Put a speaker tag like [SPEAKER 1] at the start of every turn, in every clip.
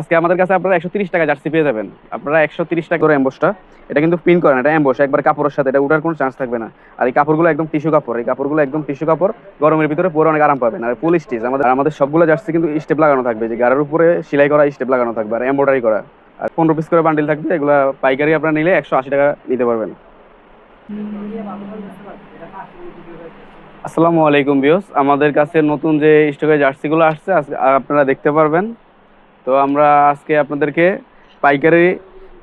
[SPEAKER 1] আজকে আমাদের কাছে আপনারা একশো তিরিশ টাকা জার্সি পেয়ে যাবেন। আপনারা একশো তিরিশ টাকা করে অ্যাম্বোসটা এটা কিন্তু পিন করেন, এটা অ্যাম্বোস একবার কাপড়ের সাথে, এটা উঠার কোনো চান্স থাকবে না। আর এই কাপড়গুলো একদম টিস্যু কাপড়, এই কাপড়গুলো একদম টিস্যু কাপড়, গরমের ভিতরে পরে অনেক আরাম পাবেন। আর ফুল স্টিচ আমাদের আমাদের সবগুলো জার্সি কিন্তু স্টেপ লাগানো থাকবে যে গাড়ির উপরে সেলাই করা স্টেপ লাগানো থাকবে, আর এম্ব্রয়ডারি করা। আর পনেরো পিস করে বান্ডিল থাকবে, এগুলো পাইকারি আপনারা নিলে একশো আশি টাকা নিতে পারবেন। আসসালামু আলাইকুম বিয়স আমাদের কাছে নতুন যে স্টকের জার্সিগুলো আসছে আপনারা দেখতে পারবেন। তো আমরা আজকে আপনাদেরকে পাইকারি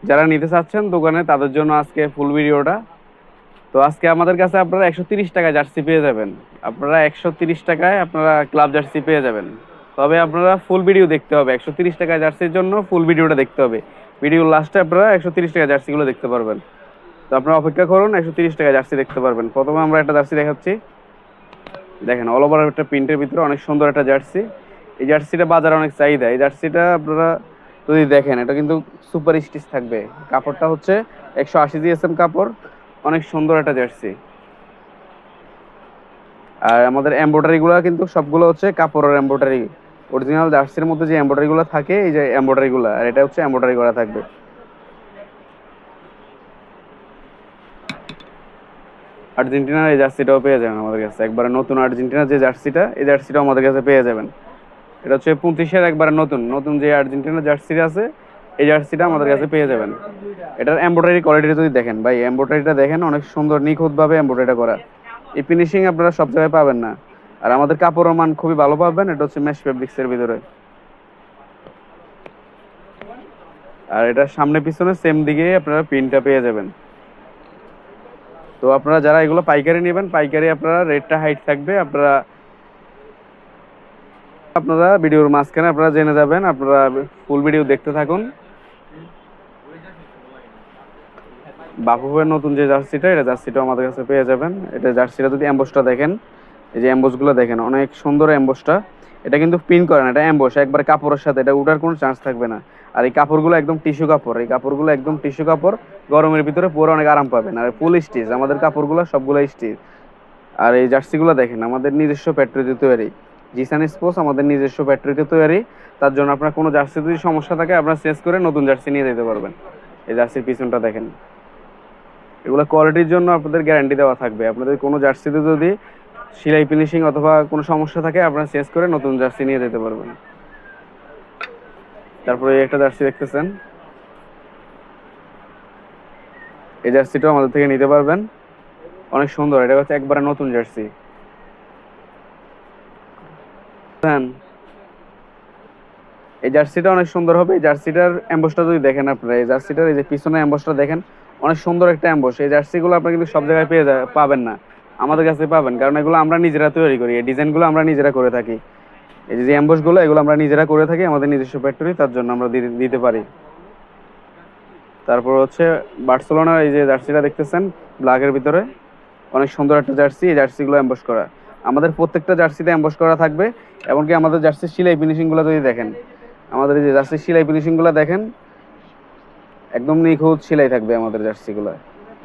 [SPEAKER 1] যারা নিতে চাচ্ছেন দোকানে, তাদের জন্য আজকে ফুল ভিডিওটা। তো আজকে আমাদের কাছে আপনারা একশো তিরিশ টাকায় জার্সি পেয়ে যাবেন। আপনারা একশো তিরিশ টাকায় আপনারা ক্লাব জার্সি পেয়ে যাবেন। তবে আপনারা ফুল ভিডিও দেখতে হবে। একশো তিরিশ টাকা জার্সির জন্য ফুল ভিডিওটা দেখতে হবে। ভিডিওর লাস্টে আপনারা একশো তিরিশ টাকা জার্সিগুলো দেখতে পারবেন। তো আপনারা অপেক্ষা করুন, একশো তিরিশ টাকা জার্সি দেখতে পারবেন। প্রথমে আমরা একটা জার্সি দেখাচ্ছি। দেখেন অল ওভার একটা প্রিন্টের ভিতরে অনেক সুন্দর একটা জার্সি। এই জার্সিটা বাজারে অনেক চাহিদা। এই জার্সিটা আপনারা যদি দেখেন, এটা কিন্তু সুপার স্টিচ থাকবে। কাপড়টা হচ্ছে একশো আশি জিএসএম কাপড়, অনেক সুন্দর একটা জার্সি। আর আমাদের এমব্রয়ডারি গুলো কিন্তু সবগুলো হচ্ছে কাপড়ের এমব্রয়ডারি। অরিজিনাল জার্সির মধ্যে যে এমব্রয়ডারি গুলো থাকে, এই যে এমব্রয়ডারি গুলো আর এটা হচ্ছে এমব্রয়ডারি করা থাকবে। আর্জেন্টিনার এই জার্সিটাও পেয়ে যাবেন আমাদের কাছে। একবারে নতুন আর্জেন্টিনার যে জার্সিটা, এই জার্সিটাও আমাদের কাছে পেয়ে যাবেন। এটা হচ্ছে পঁচিশের একবারে নতুন নতুন যে আর্জেন্টিনার জার্সি আছে, এই জার্সিটা আমাদের কাছে পেয়ে যাবেন। এটার এমব্রয়ডারি কোয়ালিটি যদি দেখেন, ভাই এমব্রয়ডারিটা দেখেন, অনেক সুন্দর, নিখুঁতভাবে এমব্রয়ডারিটা করা। এই ফিনিশিং আপনারা সব জায়গায় পাবেন না। আর আমাদের কাপড়ের মান খুবই ভালো পাবেন, এটা হচ্ছে মেশ ফেব্রিক্সের ভিতরে। আর এটা সামনে পিছনে সেম দিকে আপনারা প্রিন্টটা পেয়ে যাবেন। তো আপনারা যারা এগুলো পাইকারি নেবেন, পাইকারি আপনারা রেটটা হাইট থাকবে, আপনারা আপনারা ভিডিওর মাঝখানে আপনারা জেনে যাবেন, আপনারা ফুল ভিডিও দেখতে থাকুন। বাফুফের নতুন যে জার্সিটা, এটা জার্সিটা আমাদের কাছে পেয়ে যাবেন। এটা জার্সিটা যদি অ্যাম্বোসটা দেখেন, এই যে অ্যাম্বোসগুলো দেখেন, অনেক সুন্দর অ্যাম্বোসটা এটা কিন্তু পিন করেন এটা অ্যাম্বোস একবার কাপড়ের সাথে, এটা উঠার কোনো চান্স থাকবে না। আর এই কাপড়গুলো একদম টিস্যু কাপড়, এই কাপড়গুলো একদম টিস্যু কাপড়, গরমের ভিতরে পরে অনেক আরাম পাবেন। আর ফুল স্টিচ আমাদের কাপড়গুলো সবগুলো স্টিচ আর এই জার্সিগুলো দেখেন, আমাদের নিজস্ব ফ্যাক্টরিতে তৈরি। জিসান স্পোর্টস আমাদের নিজস্ব ফ্যাক্টরিতে তৈরি। তার জন্য আপনার কোনো জার্সি যদি সমস্যা থাকে, আপনার চেঞ্জ করে নতুন জার্সি নিয়ে যেতে পারবেন। এই জার্সির পিছনটা দেখেন। এগুলো কোয়ালিটির জন্য আপনাদের গ্যারান্টি দেওয়া থাকবে। আপনাদের কোনো জার্সিতে যদি সেলাই ফিনিশিং অথবা কোনো সমস্যা থাকে, আপনারা চেঞ্জ করে নতুন জার্সি নিয়ে যেতে পারবেন। তারপরে একটা জার্সি দেখতেছেন। এই জার্সিটাও আমাদের থেকে নিতে পারবেন। অনেক সুন্দর। এটা হচ্ছে একবারে নতুন জার্সি দেন এই জার্সিটা অনেক সুন্দর হবে। জার্সিটার অ্যাম্বসটা যদি দেখেন আপনারা, এই জার্সিটার এই যে পিছনে দেখেন, অনেক সুন্দর একটা এই জার্সিগুলো আপনারা কিন্তু সব জায়গায় পেয়ে পাবেন না। আমাদের কাছে পাবেন, কারণ এগুলো আমরা নিজেরা তৈরি করি। এই ডিজাইনগুলো আমরা নিজেরা করে থাকি। এই যে অ্যাম্বসগুলো এগুলো আমরা নিজেরা করে থাকি, আমাদের নিজস্ব ফ্যাক্টরি তার জন্য আমরা দিতে- দিতে পারি। তারপর হচ্ছে বার্সেলোনার এই যে জার্সিটা দেখতেছেন ব্ল্যাকের ভিতরে, অনেক সুন্দর একটা জার্সি। এই জার্সিগুলো অ্যাম্বস করা। আমাদের প্রত্যেকটা জার্সিতে অ্যাম্বস করা থাকবে, এমনকি আমাদের জার্সির সিলাই ফিনিশিংগুলো যদি দেখেন, আমাদের যে জার্সির সেলাই ফিনিশিংগুলো দেখেন, একদম নিখুঁত সেলাই থাকবে আমাদের জার্সিগুলো।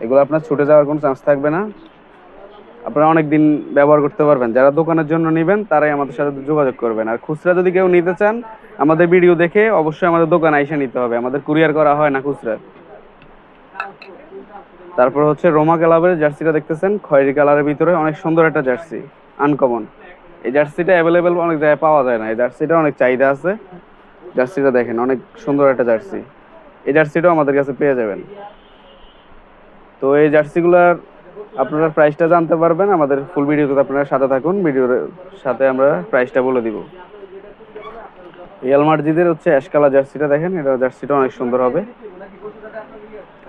[SPEAKER 1] এগুলো আপনার ছুটে যাওয়ার কোনো চান্স থাকবে না। আপনারা অনেক দিন ব্যবহার করতে পারবেন। যারা দোকানের জন্য নেবেন, তারাই আমাদের সাথে যোগাযোগ করবেন। আর খুচরা যদি কেউ নিতে চান, আমাদের ভিডিও দেখে অবশ্যই আমাদের দোকানে এসে নিতে হবে। আমাদের কুরিয়ার করা হয় না খুচরা। তারপর হচ্ছে রোমা ক্লাবের জার্সিটা দেখতেছেন, খয়েরি কালারের ভিতরে, অনেক সুন্দর একটা জার্সি। আনকমন এই জার্সিটা অ্যাভেলেবেল অনেক জায়গায় পাওয়া যায় না। এই জার্সিটা অনেক চাহিদা আছে। জার্সিটা দেখেন, অনেক সুন্দর একটা জার্সি। এই জার্সিটাও আমাদের কাছে পেয়ে যাবেন। তো এই জার্সিগুলার আপনারা প্রাইসটা জানতে পারবেন। আমাদের ফুল ভিডিওতে আপনারা সাথে থাকুন। ভিডিওর সাথে আমরা প্রাইসটা বলে দিব। রিয়াল মার্জিদের হচ্ছে অ্যাশকালা জার্সিটা দেখেন। এটা জার্সিটা অনেক সুন্দর হবে।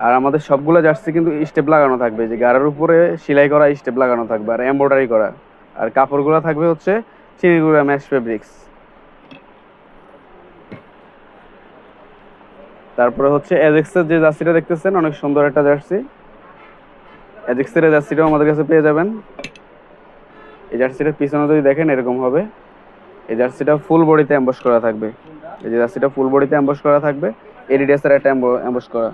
[SPEAKER 1] আর আমাদের সবগুলো জার্সি কিন্তু স্টেপ লাগানো থাকবে। যে গাড়ির উপরে সেলাই করা স্টেপ লাগানো থাকবে। আর এমব্রয়ডারি করা। আর কাপড়গুলো থাকবে হচ্ছে চিনিগুড়া ম্যাশ ফেব্রিক্স। তারপরে হচ্ছে অ্যাজেক্সের যে জার্সিটা দেখতেছেন, অনেক সুন্দর একটা জার্সি। অ্যাজেক্সের জার্সিটাও আমাদের কাছে পেয়ে যাবেন। এই জার্সিটার পিছনে যদি দেখেন এরকম হবে। এই জার্সিটা ফুল বডিতে অ্যাম্বস করা থাকবে। এই জার্সিটা ফুল বডিতে অ্যাম্বস করা থাকবে এডিডাসের একটা অ্যাম্বস করা।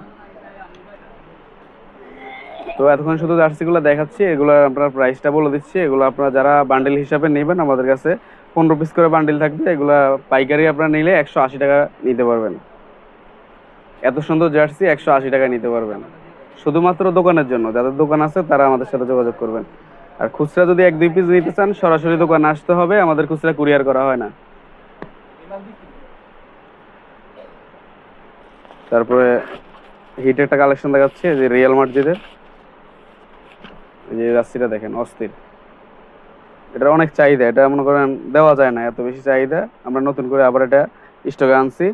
[SPEAKER 1] তো এতক্ষণ শুধু জার্সিগুলো দেখাচ্ছি, এগুলো আপনার প্রাইসটা বলে দিচ্ছি। এগুলো আপনারা যারা বান্ডেল হিসাবে নেবেন, আমাদের কাছে পনেরো পিস করে বান্ডিল থাকবে। এগুলা পাইকারি আপনারা নিলে একশো আশি টাকা নিতে পারবেন। এত সুন্দর জার্সি, একশো আশি টাকা নিতে পারবেন। শুধুমাত্র দোকানের জন্য, যাদের দোকান আছে তারা আমাদের সাথে যোগাযোগ করবেন। আর খুচরা যদি এক, দুই পিস নিতে চান, সরাসরি দোকানে আসতে হবে। আমাদের খুচরা কুরিয়ার করা হয় না। তারপরে হিট একটা কালেকশন দেখাচ্ছে যে রিয়েল মার্জিদের এই দেখেন, অস্থির। এটা অনেক চাহিদা, এটা মনে করেন দেওয়া যায় না, এত বেশি চাহিদা। আমরা নতুন করে আবার এটা স্টকে আনছি।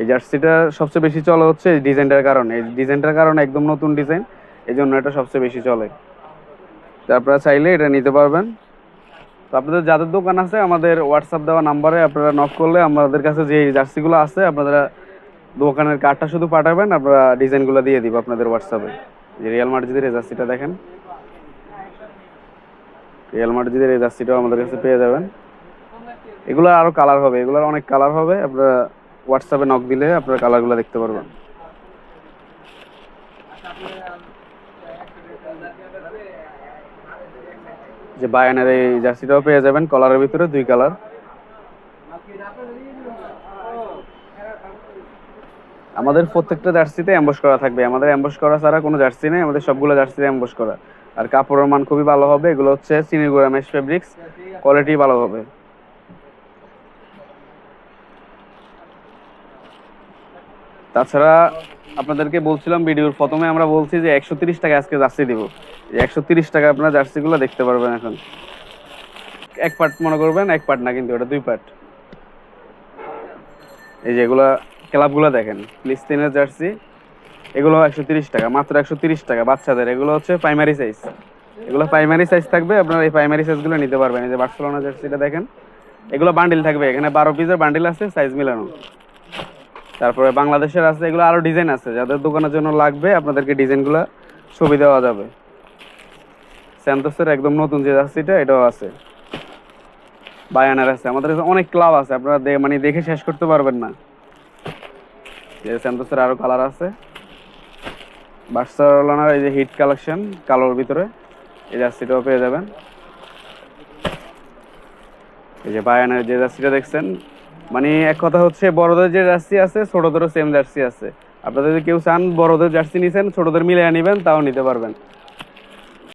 [SPEAKER 1] এই জার্সিটা সবচেয়ে বেশি চলে হচ্ছে এই ডিজাইনটার কারণে। এই ডিজাইনটার কারণে একদম নতুন ডিজাইন এই জন্য এটা সবচেয়ে বেশি চলে। আপনারা চাইলে এটা নিতে পারবেন। তো আপনাদের যাদের দোকান আছে, আমাদের হোয়াটসঅ্যাপ দেওয়া নাম্বারে আপনারা নক করলে আমাদের কাছে যে জার্সিগুলো আছে, আপনারা দোকানের কার্ডটা শুধু পাঠাবেন, আপনারা ডিজাইনগুলো দিয়ে দিব আপনাদের হোয়াটসঅ্যাপে যে রিয়াল মার্জিদের এই জার্সিটা দেখেন। রিয়াল মার্জিদের এই জার্সিটাও আমাদের কাছে পেয়ে যাবেন। এগুলো আরও কালার হবে, এগুলোর অনেক কালার হবে। আপনারা হোয়াটসঅ্যাপে নক দিলে আপনারা কালারগুলো দেখতে পারবেন। যে বায়ানের এই জার্সিটাও পেয়ে যাবেন কলারের ভিতরে দুই কালার আমাদের প্রত্যেকটা জার্সিতে অ্যাম্বস করা থাকবে। আমাদের অ্যাম্বস করা ছাড়া কোনো জার্সি নেই, আমাদের সবগুলো জার্সিতে অ্যাম্বস করা। আর কাপড়ের মান খুবই ভালো হবে, এগুলো হচ্ছে চিনিগুড়া মেশ ফেব্রিক্স কোয়ালিটি ভালো হবে। তাছাড়া আপনাদেরকে বলছিলাম ভিডিওর প্রথমে আমরা বলছি যে একশো তিরিশ টাকা আজকে জার্সি দিব। যে একশো তিরিশ টাকা আপনারা জার্সিগুলো দেখতে পারবেন এখন। এক পার্ট মনে করবেন, এক পার্ট না কিন্তু ওটা দুই পার্ট এই যে এগুলা ক্লাবগুলো দেখেন, ফিলিস্তিনের জার্সি, এগুলো একশো তিরিশ টাকা, মাত্র একশো তিরিশ টাকা। বাচ্চাদের, এগুলো হচ্ছে প্রাইমারি সাইজ এগুলো প্রাইমারি সাইজ থাকবে, আপনারা এই প্রাইমারি সাইজগুলো নিতে পারবেন। এই যে বার্সেলোনা জার্সিটা দেখেন, এগুলো বান্ডিল থাকবে। এখানে বারো পিসের বান্ডিল আছে সাইজ মিলানো। তারপরে বাংলাদেশের আছে, এগুলো আরও ডিজাইন আছে। যাদের দোকানের জন্য লাগবে, আপনাদেরকে ডিজাইনগুলো ছবি দেওয়া যাবে। স্যান্তোসের একদম নতুন যে জার্সিটা, এটাও আছে। বায়ানার আছে। আমাদের অনেক ক্লাব আছে, আপনারা মানে দেখে শেষ করতে পারবেন না। যে স্যান্তোসের আরও কালার আছে। বার্সেলোনার এই যে হিট কালেকশন কালোর ভিতরে। এই জার্সিটাও পেয়ে যাবেন। এই যে বায়ানের যে জার্সিটা দেখছেন মানে এক কথা হচ্ছে বড়দের যে জার্সি আছে, ছোটদেরও সেম জার্সি আছে। আপনারা যদি কেউ চান বড়দের জার্সি নিছেন, ছোটদের মিলিয়ে নিবেন, তাও নিতে পারবেন।